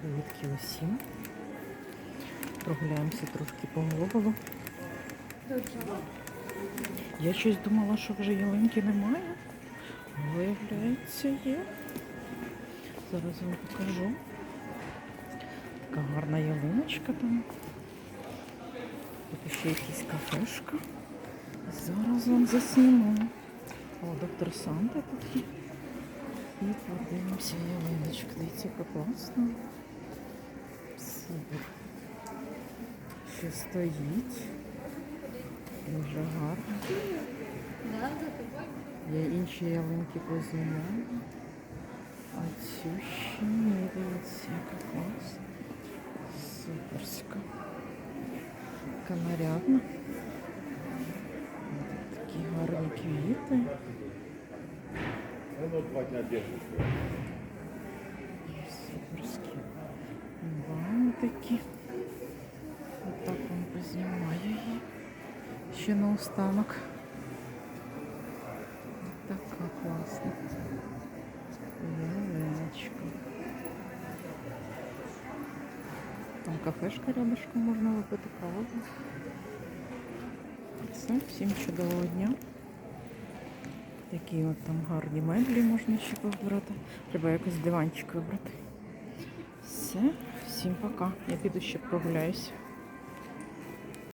Привітки усім. Прогуляємося трошки по глобалу. Я щось думала, що вже ялинки немає. Виявляється, є. Зараз вам покажу. Така гарна ялиночка там. Тут ще якась кафешка. Зараз вам засніму. О, доктор Санта тут. І подивимося ялиночку. Дивіться, яка класна. Ще стоїть. Дуже гарно. Я інші ялинки познімаю. А цю ще не дивіться, яка класна. Суперська. Така нарядна. Такі гарні квіти. Воно два дня держится. Бантики. Отак вам познімаю її. Ще наостанок. Така класна. Ялиночка. Там кафешка рядышком можна випити каву. Все, всім чудового дня. Такі от там гарні меблі можна ще вибрати. Треба якось диванчик вибрати. Все, всім пока. Я піду ще прогуляюся.